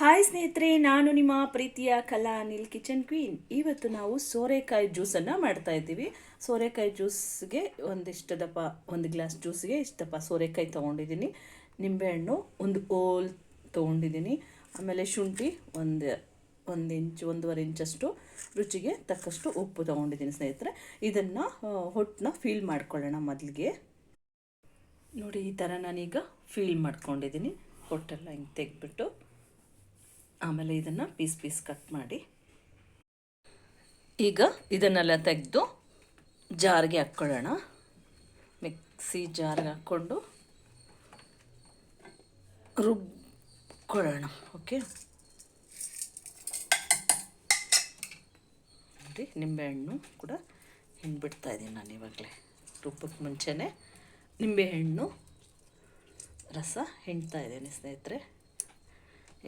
Hi ಸ್ನೇಹಿತರೆ, ನಾನು ನಿಮ್ಮ ಪ್ರೀತಿಯ ಕಲಾ ಅನಿಲ್ ಕಿಚನ್ ಕ್ವೀನ್ ಇವತ್ತು ನಾವು ಸೋರೆಕಾಯಿ ಜ್ಯೂಸನ್ನು ಮಾಡ್ತಾ ಇದ್ದೀವಿ. ಸೋರೆಕಾಯಿ ಜ್ಯೂಸ್ಗೆ ಒಂದಿಷ್ಟು ದಪ್ಪ, ಒಂದು ಗ್ಲಾಸ್ ಜ್ಯೂಸ್ಗೆ ಇಷ್ಟು ದಪ್ಪ ಸೋರೆಕಾಯಿ ತೊಗೊಂಡಿದ್ದೀನಿ. ನಿಂಬೆಹಣ್ಣು, ಒಂದು ಓಲ್ ತೊಗೊಂಡಿದ್ದೀನಿ. ಆಮೇಲೆ ಶುಂಠಿ, ಒಂದು ಒಂದು ಇಂಚ್, ಒಂದೂವರೆ ಇಂಚಷ್ಟು ರುಚಿಗೆ ತಕ್ಕಷ್ಟು ಉಪ್ಪು ತೊಗೊಂಡಿದ್ದೀನಿ ಸ್ನೇಹಿತರೆ. ಇದನ್ನು ಹೊಟ್ಟನ್ನ ಫೀಲ್ ಮಾಡ್ಕೊಳ್ಳೋಣ ಮೊದಲಿಗೆ. ನೋಡಿ, ಈ ಥರ ನಾನೀಗ ಫೀಲ್ ಮಾಡ್ಕೊಂಡಿದ್ದೀನಿ. ಹೊಟ್ಟೆಲ್ಲ ಹಿಂಗೆ ತೆಗೆದ್ಬಿಟ್ಟು. ಆಮೇಲೆ ಇದನ್ನು ಪೀಸ್ ಪೀಸ್ ಕಟ್ ಮಾಡಿ. ಈಗ ಇದನ್ನೆಲ್ಲ ತೆಗೆದು ಜಾರ್ಗೆ ಹಾಕ್ಕೊಳ್ಳೋಣ. ಮಿಕ್ಸಿ ಜಾರಿಗೆ ಹಾಕ್ಕೊಂಡು ರುಬ್ಕೊಳ್ಳೋಣ. ಓಕೆ? ನೋಡಿ, ನಿಂಬೆಹಣ್ಣು ಕೂಡ ಹಿಂಡ್ಬಿಡ್ತಾ ಇದ್ದೀನಿ ನಾನು ಇವಾಗಲೇ. ರುಬ್ಬಕ್ಕೆ ಮುಂಚೆನೇ ನಿಂಬೆಹಣ್ಣು ರಸ ಹಿಂಡ್ತಾ ಇದ್ದೀನಿ ಸ್ನೇಹಿತರೆ.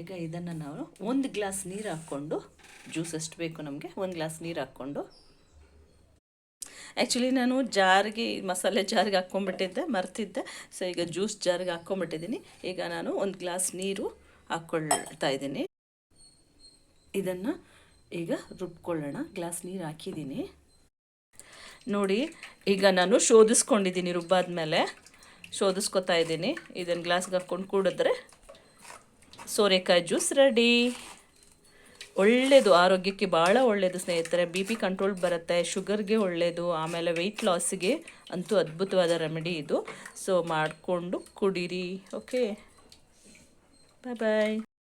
ಈಗ ಇದನ್ನು ನಾವು ಒಂದು ಗ್ಲಾಸ್ ನೀರು ಹಾಕ್ಕೊಂಡು, ಜ್ಯೂಸ್ ಎಷ್ಟು ಬೇಕು ನಮಗೆ, ಒಂದು ಗ್ಲಾಸ್ ನೀರು ಹಾಕ್ಕೊಂಡು. ಆ್ಯಕ್ಚುಲಿ ನಾನು ಜಾರಿಗೆ, ಮಸಾಲೆ ಜಾರಿಗೆ ಹಾಕ್ಕೊಂಬಿಟ್ಟಿದ್ದೆ ಮರ್ತಿದ್ದೆ. ಸೊ ಈಗ ಜ್ಯೂಸ್ ಜಾರಿಗೆ ಹಾಕ್ಕೊಂಬಿಟ್ಟಿದ್ದೀನಿ ಈಗ ನಾನು ಒಂದು ಗ್ಲಾಸ್ ನೀರು ಹಾಕ್ಕೊಳ್ತಾ ಇದ್ದೀನಿ. ಇದನ್ನು ಈಗ ರುಬ್ಕೊಳ್ಳೋಣ. ಗ್ಲಾಸ್ ನೀರು ಹಾಕಿದ್ದೀನಿ ನೋಡಿ, ಈಗ ನಾನು ಶೋಧಿಸ್ಕೊಂಡಿದ್ದೀನಿ ರುಬ್ಬಾದ ಮೇಲೆ ಶೋಧಿಸ್ಕೊತಾ ಇದ್ದೀನಿ. ಇದನ್ನು ಗ್ಲಾಸ್ಗೆ ಹಾಕ್ಕೊಂಡು ಕುಡಿದ್ರೆ ಸೋರೆಕಾಯಿ ಜ್ಯೂಸ್ ರೆಡಿ. ಒಳ್ಳೆಯದು ಆರೋಗ್ಯಕ್ಕೆ ಭಾಳ ಒಳ್ಳೆಯದು ಸ್ನೇಹಿತರೆ. ಬಿ ಪಿ ಕಂಟ್ರೋಲ್ ಬರುತ್ತೆ, ಶುಗರ್ಗೆ ಒಳ್ಳೆಯದು ಆಮೇಲೆ ವೆಯ್ಟ್ ಲಾಸ್ಗೆ ಅಂತೂ ಅದ್ಭುತವಾದ ರೆಮಿಡಿ ಇದು. ಸೊ ಮಾಡಿಕೊಂಡು ಕುಡೀರಿ ಓಕೆ ಬಾಯ್ ಬಾಯ್